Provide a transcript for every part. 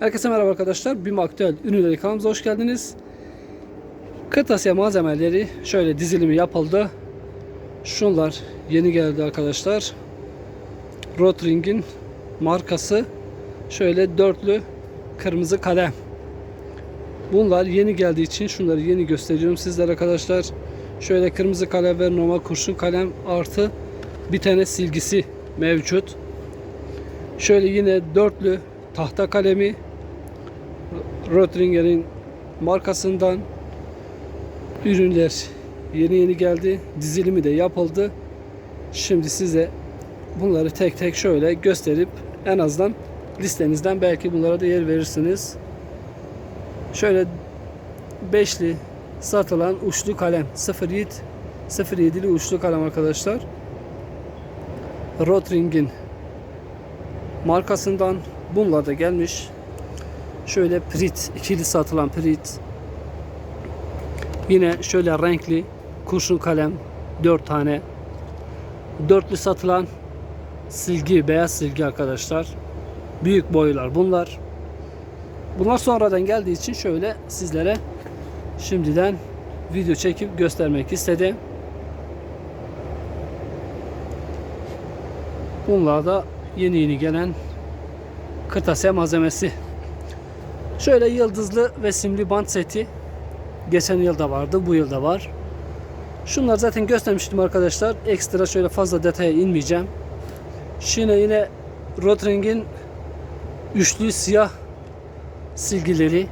Herkese merhaba arkadaşlar. BİM Aktüel Ürünleri kanalımıza hoş geldiniz. Kırtasiye malzemeleri şöyle dizilimi yapıldı. Şunlar yeni geldi arkadaşlar. Rotring'in markası şöyle dörtlü kırmızı kalem. Bunlar yeni geldiği için şunları yeni gösteriyorum sizlere arkadaşlar. Şöyle kırmızı kalem ve normal kurşun kalem artı bir tane silgisi mevcut. Şöyle yine dörtlü tahta kalemi Rotringer'in markasından ürünler yeni yeni geldi. Dizilimi de yapıldı. Şimdi size bunları tek tek şöyle gösterip en azından listenizden belki bunlara da yer verirsiniz. Şöyle beşli satılan uçlu kalem 07 07'li uçlu kalem arkadaşlar. Rotring'in markasından bunlar da gelmiş. Şöyle prit, ikili satılan prit. Yine şöyle renkli kurşun kalem 4 tane. Dörtlü satılan silgi, beyaz silgi arkadaşlar. Büyük boylar bunlar. Bunlar sonradan geldiği için şöyle sizlere şimdiden video çekip göstermek istedim. Bunlar da yeni yeni gelen kırtasiye malzemesi. Şöyle yıldızlı ve simli bant seti. Geçen yılda vardı, bu yılda var. Şunlar zaten göstermiştim arkadaşlar. Ekstra şöyle fazla detaya inmeyeceğim. Şimdi yine Rotring'in üçlü siyah silgileri.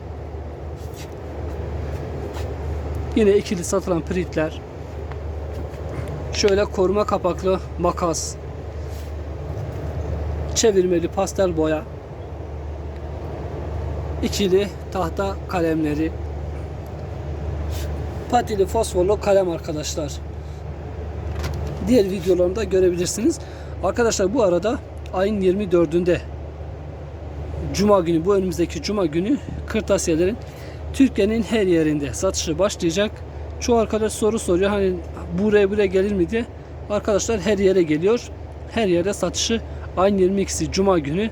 Yine ikili satılan pritler. Şöyle koruma kapaklı makas. Çevirmeli pastel boya ikili tahta kalemleri. Patili fosforlu kalem arkadaşlar. Diğer videolarımda görebilirsiniz. Arkadaşlar bu arada ayın 24'ünde Cuma günü bu önümüzdeki Cuma günü kırtasiyelerin Türkiye'nin her yerinde satışı başlayacak. Çoğu arkadaş soru soruyor hani buraya buraya gelir mi diye. Arkadaşlar her yere geliyor. Her yerde satışı ayın 22'si Cuma günü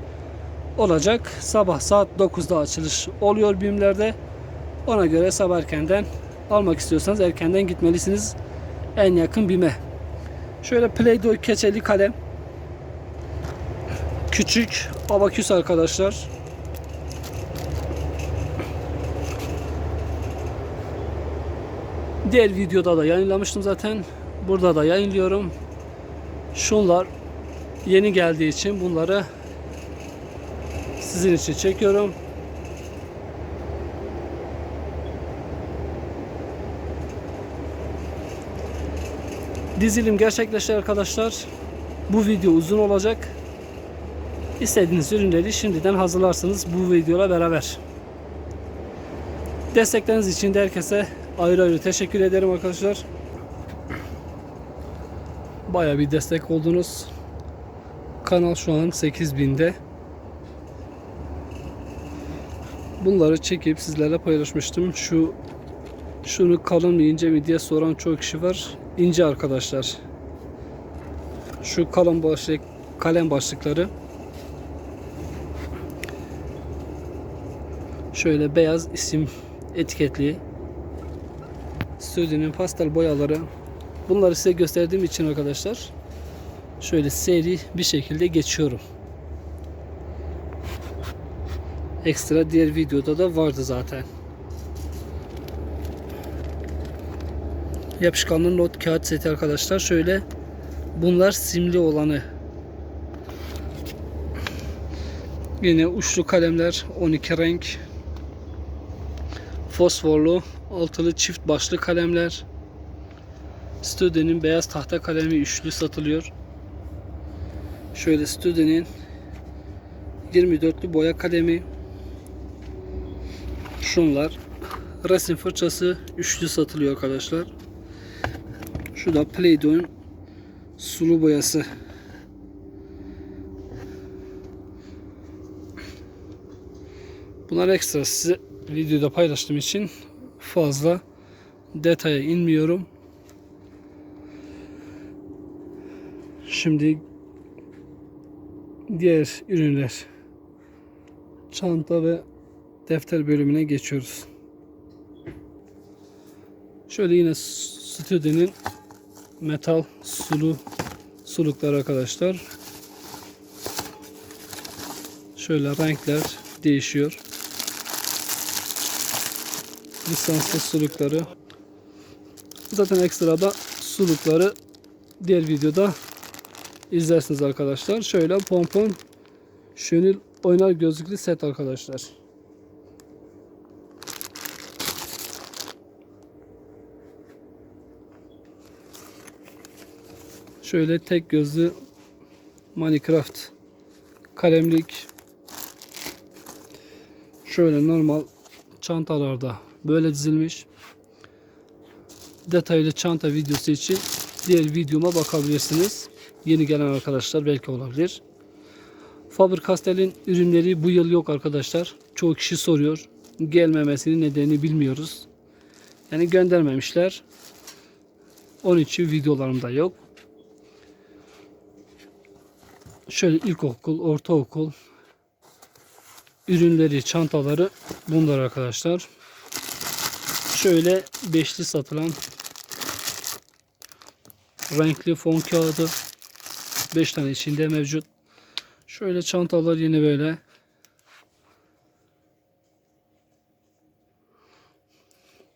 olacak. Sabah saat 9'da açılış oluyor BİM'lerde. Ona göre sabah erkenden almak istiyorsanız erkenden gitmelisiniz. En yakın BİM'e. Şöyle Play-Doh keçeli kalem. Küçük abaküs arkadaşlar. Diğer videoda da yayınlamıştım zaten. Burada da yayınlıyorum. Şunlar yeni geldiği için bunları sizin için çekiyorum. Dizilim gerçekleşti arkadaşlar. Bu video uzun olacak. İstediğiniz ürünleri şimdiden hazırlarsınız bu videoyla beraber. Destekleriniz için de herkese ayrı ayrı teşekkür ederim arkadaşlar. Baya bir destek oldunuz. Kanal şu an 8000'de. Bunları çekip sizlerle paylaşmıştım. Şu şunu kalın mı ince mi diye soran çok kişi var. İnce arkadaşlar. Şu kalın başlık kalem başlıkları şöyle beyaz isim etiketli Sözünün pastel boyaları bunları size gösterdiğim için arkadaşlar şöyle seri bir şekilde geçiyorum. Ekstra diğer videoda da vardı zaten. Yapışkanlı not kağıt seti arkadaşlar. Şöyle bunlar simli olanı. Yine uçlu kalemler 12 renk. Fosforlu altılı çift başlı kalemler. Stude'nin beyaz tahta kalemi üçlü satılıyor. Şöyle Stude'nin 24'lü boya kalemi şunlar resim fırçası üçlü satılıyor arkadaşlar. Şu da Play-Doh'un sulu boyası. Bunlar ekstra size videoda paylaştığım için fazla detaya inmiyorum. Şimdi diğer ürünler çanta ve defter bölümüne geçiyoruz. Şöyle yine stüdyo'nun metal sulu suluklar arkadaşlar. Şöyle renkler değişiyor. Lisanslı sulukları. Zaten ekstrada sulukları diğer videoda izlersiniz arkadaşlar. Şöyle pompon şönül oynar gözlüklü set arkadaşlar. Şöyle tek gözlü Minecraft kalemlik şöyle normal çantalarda böyle dizilmiş detaylı çanta videosu için diğer videoma bakabilirsiniz. Yeni gelen arkadaşlar belki olabilir. Faber-Castell'in ürünleri bu yıl yok arkadaşlar. Çoğu kişi soruyor. Gelmemesinin nedenini bilmiyoruz. Yani göndermemişler. Onun için videolarımda yok. Şöyle ilkokul, ortaokul ürünleri, çantaları bunlar arkadaşlar. Şöyle beşli satılan renkli fon kağıdı 5 tane içinde mevcut. Şöyle çantalar yine böyle.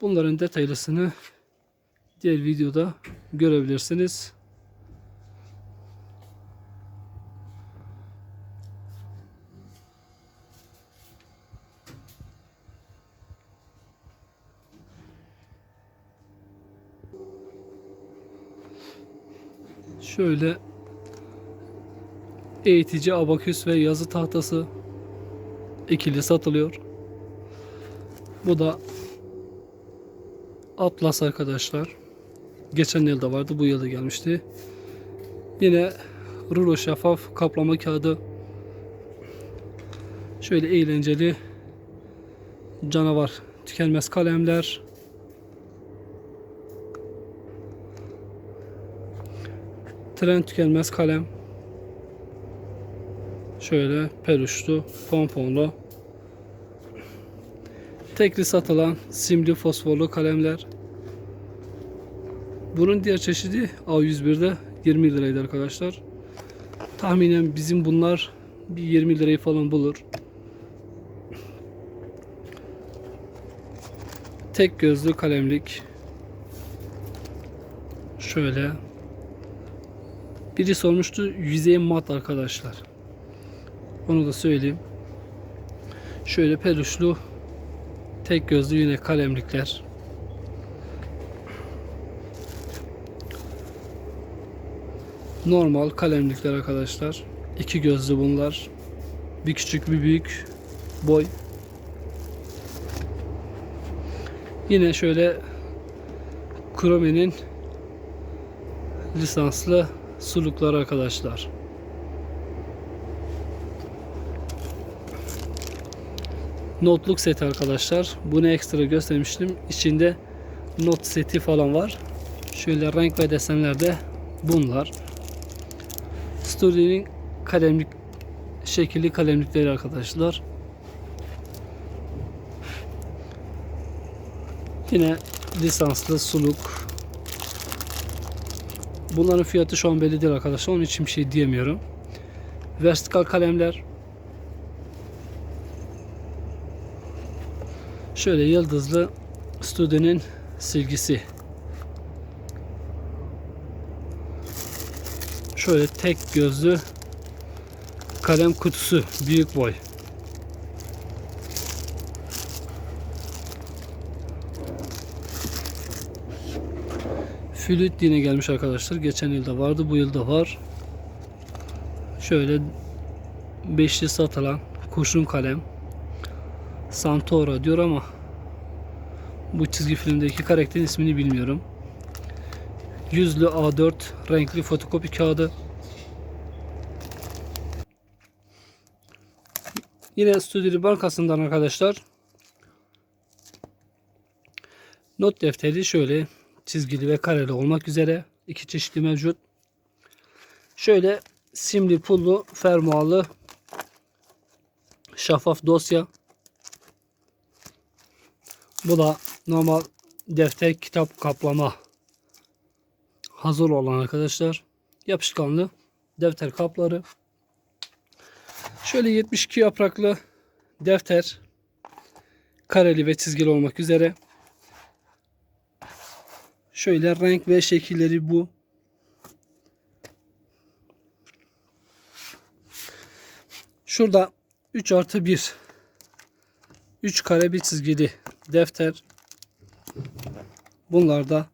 Bunların detaylısını diğer videoda görebilirsiniz. Şöyle eğitici abaküs ve yazı tahtası ikili satılıyor. Bu da Atlas arkadaşlar. Geçen yılda vardı, bu yılda gelmişti. Yine rulo şeffaf kaplama kağıdı. Şöyle eğlenceli canavar tükenmez kalemler. Tren tükenmez kalem. Şöyle peruşlu, pomponlu. Tekli satılan simli fosforlu kalemler. Bunun diğer çeşidi A101'de 20 liraydı arkadaşlar. Tahminen bizim bunlar bir 20 lirayı falan bulur. Tek gözlü kalemlik. Şöyle. Biri sormuştu yüzey mat arkadaşlar. Onu da söyleyeyim. Şöyle peluşlu tek gözlü yine kalemlikler. Normal kalemlikler arkadaşlar. İki gözlü bunlar. Bir küçük bir büyük boy. Yine şöyle Chrome'nin lisanslı suluklar arkadaşlar. Notluk seti arkadaşlar. Bunu ekstra göstermiştim. İçinde not seti falan var. Şöyle renk ve desenlerde bunlar. Story'nin kalemlik şekilli kalemlikleri arkadaşlar. Yine lisanslı suluk. Bunların fiyatı şu an belli değil arkadaşlar. Onun için bir şey diyemiyorum. Vertikal kalemler. Şöyle yıldızlı Studio'nun silgisi. Şöyle tek gözlü kalem kutusu büyük boy. Flüt yine gelmiş arkadaşlar. Geçen yılda vardı, bu yılda var. Şöyle beşli satılan kurşun kalem. Santora diyor ama bu çizgi filmdeki karakterin ismini bilmiyorum. Yüzlü A4 renkli fotokopi kağıdı. Yine Stüdyo Bankası'ndan arkadaşlar. Not defteri şöyle çizgili ve kareli olmak üzere iki çeşitli mevcut. Şöyle simli pullu fermuarlı şeffaf dosya. Bu da normal defter kitap kaplama hazır olan arkadaşlar. Yapışkanlı defter kapları. Şöyle 72 yapraklı defter kareli ve çizgili olmak üzere. Şöyle renk ve şekilleri bu. Şurada 3 artı 1 3 kare bir çizgili defter. Bunlar da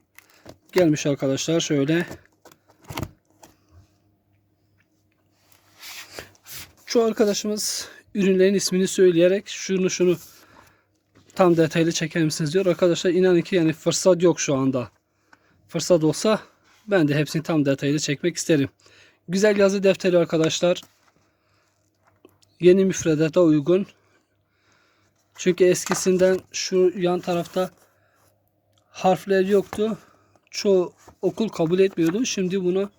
gelmiş arkadaşlar şöyle. Şu arkadaşımız ürünlerin ismini söyleyerek şunu şunu tam detaylı çeker misiniz diyor. Arkadaşlar inanın ki yani fırsat yok şu anda. Fırsat olsa ben de hepsini tam detaylı çekmek isterim. Güzel yazı defteri arkadaşlar. Yeni müfredata uygun. Çünkü eskisinden şu yan tarafta harfler yoktu. Çoğu okul kabul etmiyordu. Şimdi bunu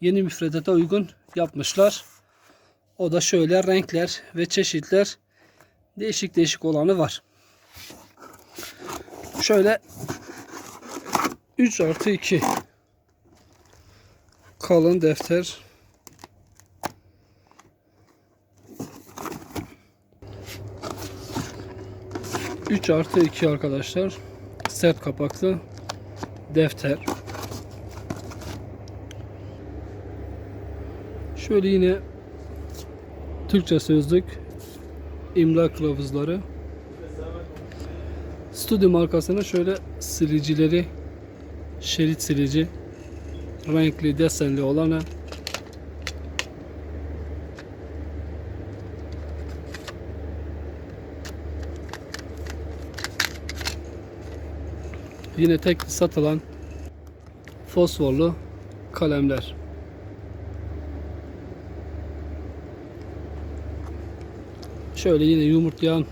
yeni müfredata uygun yapmışlar. O da şöyle renkler ve çeşitler değişik değişik olanı var. Şöyle 3 artı 2 kalın defter. Üç artı iki arkadaşlar. Sert kapaklı defter. Şöyle yine Türkçe sözlük imla kılavuzları. Studio markasının şöyle silicileri şerit silici renkli desenli olanı. Yine tek satılan fosforlu kalemler. Şöyle yine yumurtlayan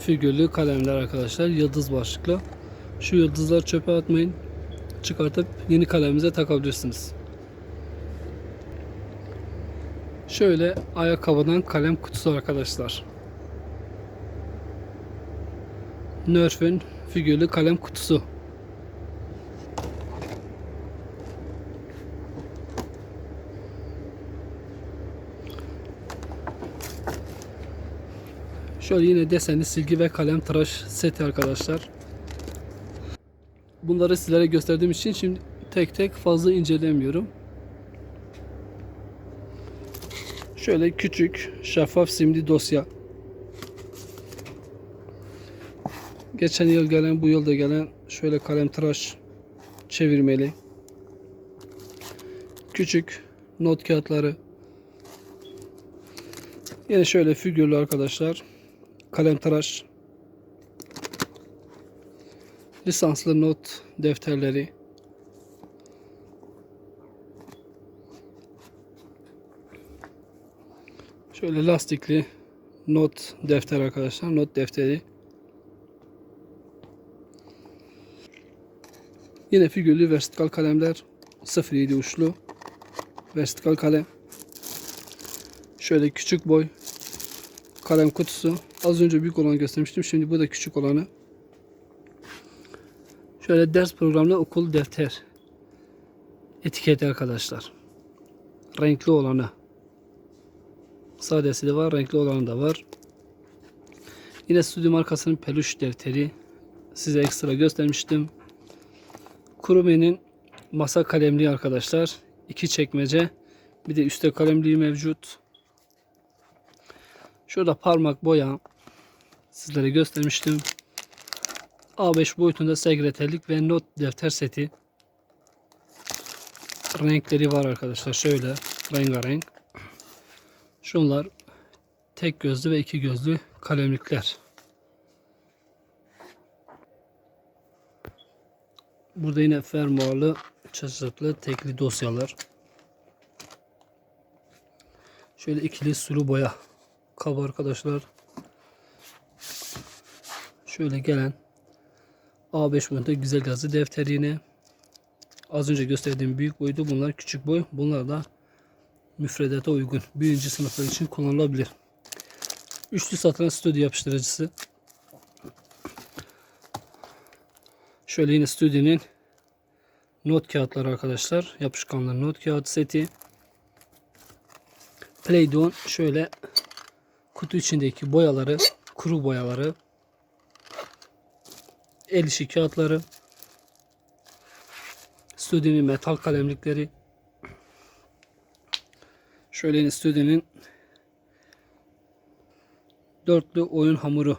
figürlü kalemler arkadaşlar yıldız başlıklı şu yıldızları çöpe atmayın çıkartıp yeni kalemimize takabilirsiniz. Şöyle ayakkabıdan kalem kutusu arkadaşlar. Nerf'ün figürlü kalem kutusu. Şöyle yine desenli silgi ve kalem tıraş seti arkadaşlar. Bunları sizlere gösterdiğim için şimdi tek tek fazla incelemiyorum. Şöyle küçük şeffaf simli dosya. Geçen yıl gelen bu yılda gelen şöyle kalem tıraş çevirmeli. Küçük not kağıtları. Yine şöyle figürlü arkadaşlar. Kalem tıraş lisanslı not defterleri. Şöyle lastikli not defter arkadaşlar not defteri. Yine figürlü vertikal kalemler 07 uçlu vertikal kalem. Şöyle küçük boy kalem kutusu. Az önce büyük olanı göstermiştim şimdi bu da küçük olanı Şöyle ders programlı okul defter etiketi arkadaşlar. Renkli olanı. Sadesi de var, renkli olanı da var. Yine stüdyo markasının peluş defteri size ekstra göstermiştim. Kurume'nin masa kalemliği arkadaşlar. iki çekmece. Bir de üstte kalemliği mevcut. Şurada parmak boya sizlere göstermiştim. A5 boyutunda sekreterlik ve not defter seti. Renkleri var arkadaşlar. Şöyle rengarenk. Şunlar tek gözlü ve iki gözlü kalemlikler. Burada yine fermuarlı çeşitli tekli dosyalar. Şöyle ikili sulu boya kabı arkadaşlar. Şöyle gelen A5 boyunda güzel yazı defteri yine. Az önce gösterdiğim büyük boydu. Bunlar küçük boy. Bunlar da Müfredata uygun. Birinci sınıflar için kullanılabilir. Üçlü satranç stüdyo yapıştırıcısı. Şöyle yine stüdyo'nun not kağıtları arkadaşlar. Yapışkanlı not kağıt seti. Play-Doh'un şöyle kutu içindeki boyaları, kuru boyaları, el işi kağıtları, stüdyo'nun metal kalemlikleri, şöyle yine stüdyo'nun dörtlü oyun hamuru.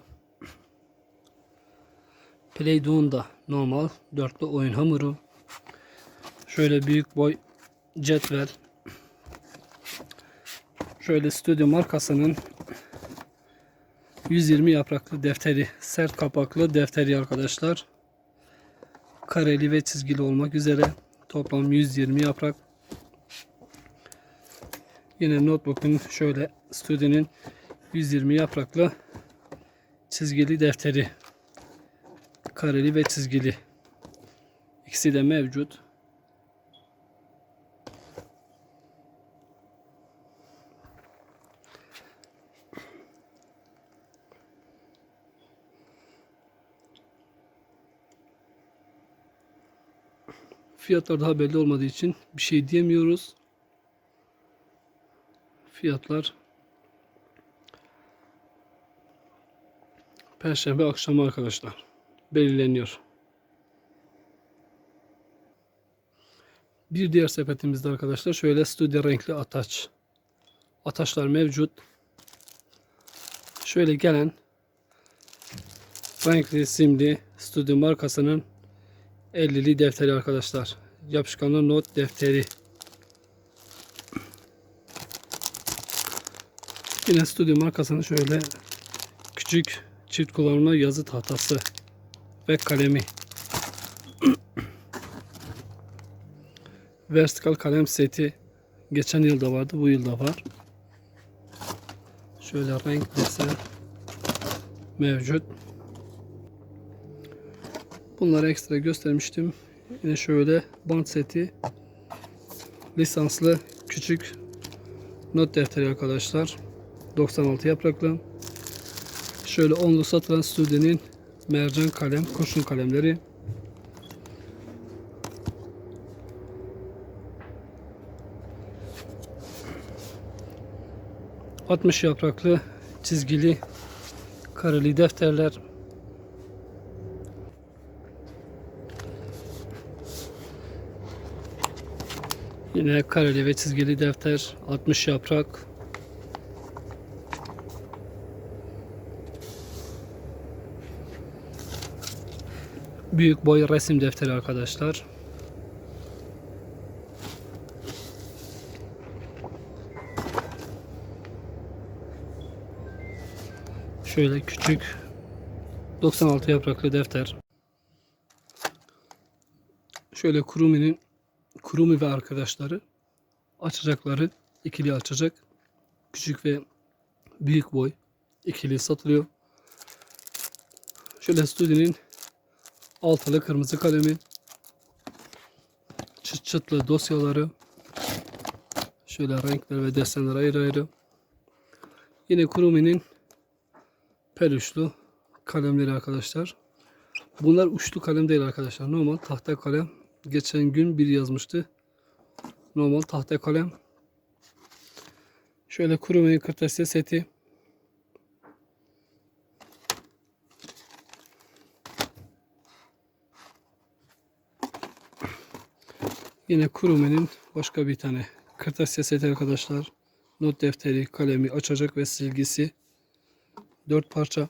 Play-Doh'un da normal dörtlü oyun hamuru. Şöyle büyük boy cetvel. Şöyle stüdyo markasının 120 yapraklı defteri, sert kapaklı defteri arkadaşlar. Kareli ve çizgili olmak üzere toplam 120 yaprak. Yine notebook'un şöyle stüdyonun 120 yapraklı çizgili defteri. Kareli ve çizgili. İkisi de mevcut. Fiyatlar daha belli olmadığı için bir şey diyemiyoruz. Fiyatlar Perşembe akşamı arkadaşlar belirleniyor. Bir diğer sepetimizde arkadaşlar şöyle stüdyo renkli ataç. Ataçlar mevcut. Şöyle gelen renkli simli stüdyo markasının 50'li defteri arkadaşlar. Yapışkanlı not defteri. Yine stüdyo markasının şöyle küçük çift kullanımlı yazı tahtası ve kalemi. Vertikal kalem seti geçen yılda vardı, bu yılda var. Şöyle renk desen mevcut. Bunları ekstra göstermiştim. Yine şöyle bant seti lisanslı küçük not defteri arkadaşlar. 96 yapraklı. Şöyle onlu satılan stüdyo'nun mercan kalem, kurşun kalemleri. ...60 yapraklı çizgili kareli defterler Yine kareli ve çizgili defter 60 yaprak Büyük boy resim defteri arkadaşlar. Şöyle küçük 96 yapraklı defter. Şöyle Kurumi'nin Kurumi ve arkadaşları açacakları ikili açacak. Küçük ve büyük boy ikili satılıyor. Şöyle stüdyo'nun altılı kırmızı kalemi çıt çıtlı dosyaları şöyle renkler ve desenler ayrı ayrı yine Kurumi'nin peluşlu kalemleri arkadaşlar bunlar uçlu kalem değil arkadaşlar normal tahta kalem geçen gün bir yazmıştı normal tahta kalem şöyle Kurumi'nin kırtasiye seti Yine Kurume'nin başka bir tane kırtasiye seti arkadaşlar. Not defteri, kalemi, açacak ve silgisi. 4 parça.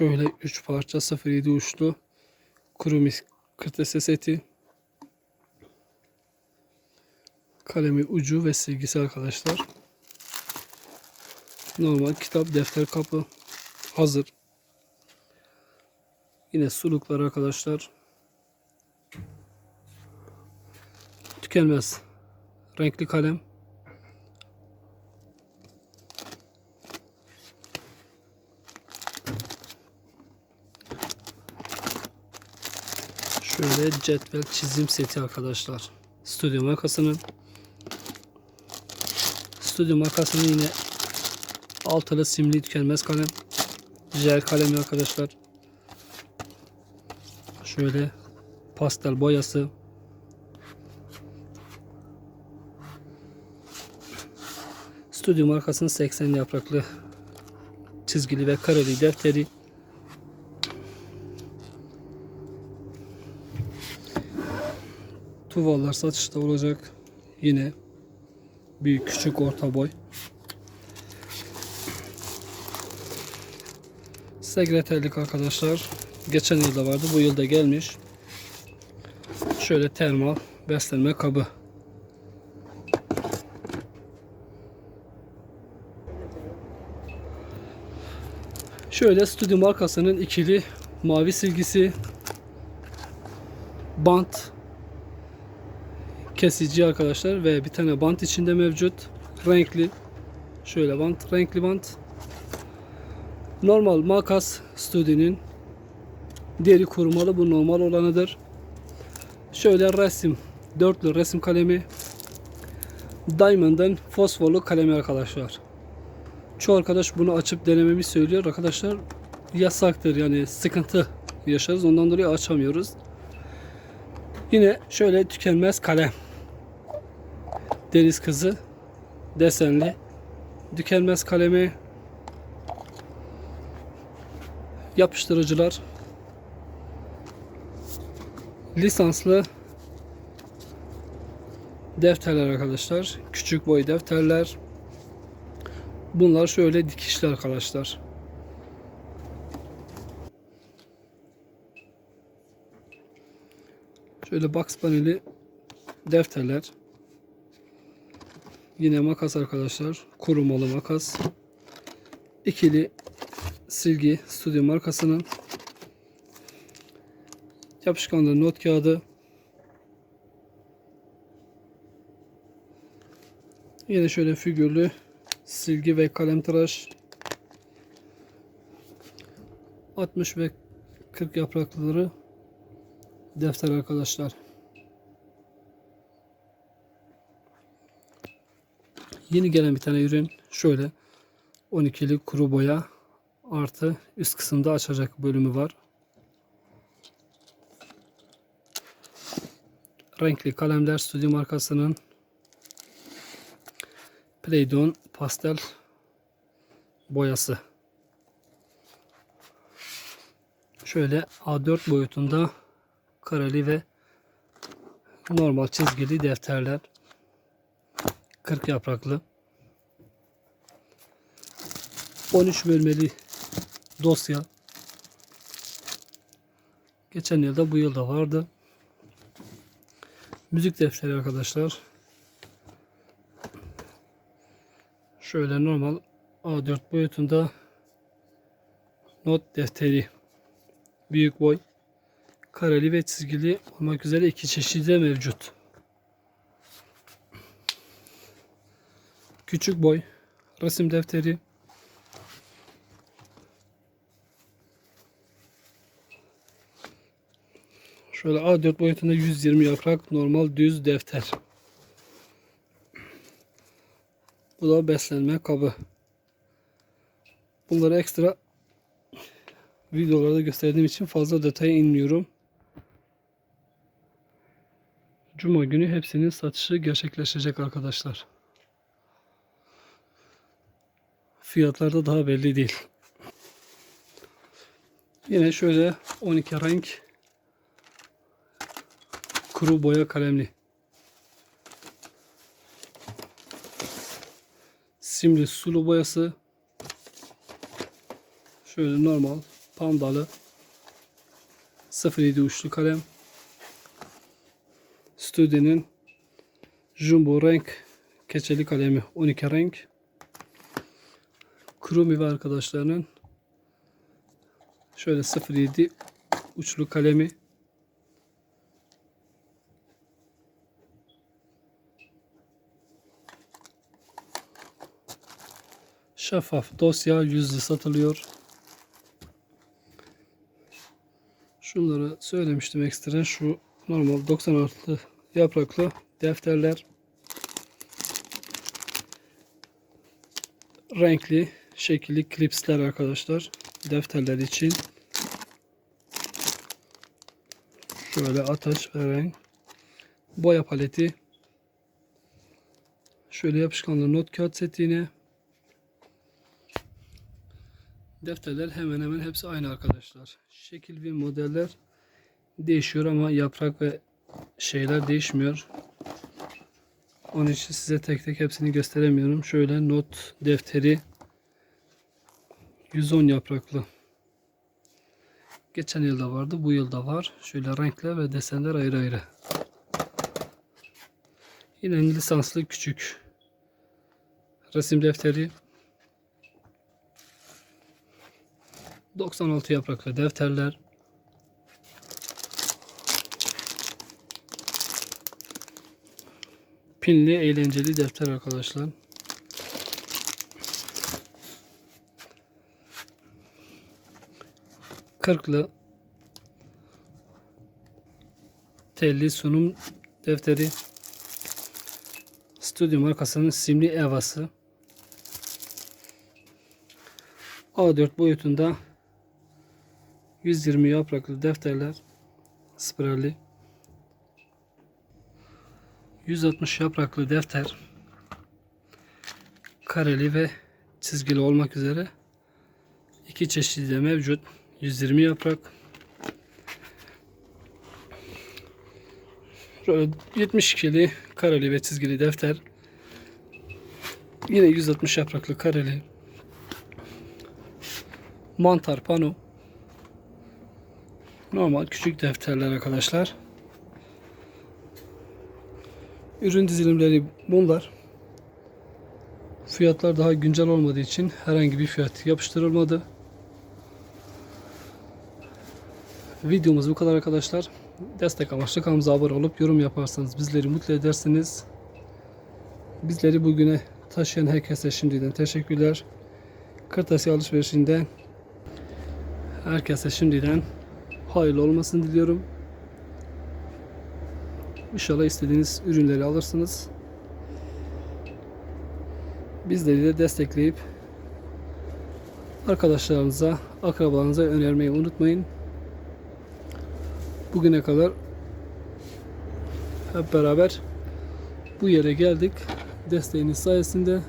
Şöyle 3 parça 07 uçlu Kurumi kırtasiye seti. Kalemi ucu ve silgisi arkadaşlar. Normal kitap, defter kapı hazır. Yine suluklar arkadaşlar. Tükenmez. Renkli kalem. Şöyle cetvel çizim seti arkadaşlar. Stüdyo markasının. Stüdyo markasının yine altılı simli tükenmez kalem. Jel kalemi arkadaşlar. Şöyle pastel boyası. Stüdyo markasının 80 yapraklı çizgili ve kareli defteri. Tuvallar satışta olacak. Yine büyük, küçük, orta boy. Sekreterlik arkadaşlar. Geçen yılda vardı. Bu yılda gelmiş. Şöyle termal beslenme kabı. Şöyle stüdyo markasının ikili mavi silgisi bant kesici arkadaşlar ve bir tane bant içinde mevcut. Renkli. Şöyle bant, renkli bant. Normal makas stüdyonun deri korumalı bu normal olanıdır. Şöyle resim, dörtlü resim kalemi. Diamond'ın fosforlu kalemi arkadaşlar. Çoğu arkadaş bunu açıp denememi söylüyor. Arkadaşlar yasaktır yani sıkıntı yaşarız. Ondan dolayı açamıyoruz. Yine şöyle tükenmez kalem. Deniz kızı desenli tükenmez kalemi yapıştırıcılar lisanslı defterler arkadaşlar. Küçük boy defterler. Bunlar şöyle dikişli arkadaşlar. Şöyle box paneli defterler. Yine makas arkadaşlar. Korumalı makas. İkili silgi stüdyo markasının yapışkanlı not kağıdı yine şöyle figürlü silgi ve kalem tıraş 60 ve 40 yaprakları defter arkadaşlar yeni gelen bir tane ürün şöyle 12'li kuru boya artı üst kısımda açacak bölümü var. Renkli kalemler stüdyo markasının Playdon pastel boyası. Şöyle A4 boyutunda kareli ve normal çizgili defterler. 40 yapraklı. 13 bölmeli dosya. Geçen yılda bu yılda vardı. Müzik defteri arkadaşlar. Şöyle normal A4 boyutunda not defteri. Büyük boy. Kareli ve çizgili olmak üzere iki çeşidi de mevcut. Küçük boy resim defteri. Şöyle A4 boyutunda 120 yaprak normal düz defter. Bu da beslenme kabı. Bunları ekstra videolarda gösterdiğim için fazla detaya inmiyorum. Cuma günü hepsinin satışı gerçekleşecek arkadaşlar. Fiyatlar da daha belli değil. Yine şöyle 12 renk kuru boya kalemli. Simli sulu boyası. Şöyle normal pandalı 07 uçlu kalem. Stüdyo'nun jumbo renk keçeli kalemi 12 renk. Krumi ve arkadaşlarının şöyle 07 uçlu kalemi Şeffaf dosya yüzlü satılıyor. Şunları söylemiştim ekstra. Şu normal 96 yapraklı defterler. Renkli, şekilli klipsler arkadaşlar. Defterler için. Şöyle ataç ve renk. Boya paleti. Şöyle yapışkanlı not kağıt seti yine. Defterler hemen hemen hepsi aynı arkadaşlar. Şekil ve modeller değişiyor ama yaprak ve şeyler değişmiyor. Onun için size tek tek hepsini gösteremiyorum. Şöyle not defteri 110 yapraklı. Geçen yılda vardı, bu yılda var. Şöyle renkler ve desenler ayrı ayrı. Yine lisanslı küçük resim defteri 96 yapraklı defterler pinli eğlenceli defter arkadaşlar kırklı telli sunum defteri Stüdyo markasının simli evası A4 boyutunda 120 yapraklı defterler spiralli 160 yapraklı defter kareli ve çizgili olmak üzere iki çeşidi de mevcut 120 yaprak. Şöyle 72'li kareli ve çizgili defter. Yine 160 yapraklı kareli. Mantar pano. Normal küçük defterler arkadaşlar. Ürün dizilimleri bunlar. Fiyatlar daha güncel olmadığı için herhangi bir fiyat yapıştırılmadı videomuz bu kadar arkadaşlar destek amaçlı kanalımıza abone olup yorum yaparsanız bizleri mutlu edersiniz bizleri bugüne taşıyan herkese şimdiden teşekkürler kırtasiye alışverişinde Herkese şimdiden hayırlı olmasını diliyorum. İnşallah istediğiniz ürünleri alırsınız. Bizleri de destekleyip arkadaşlarınıza, akrabalarınıza önermeyi unutmayın. Bugüne kadar hep beraber bu yere geldik. Desteğiniz sayesinde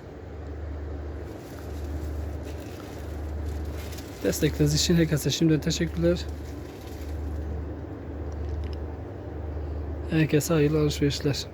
Destekleriniz için herkese şimdiden teşekkürler. Herkese hayırlı alışverişler.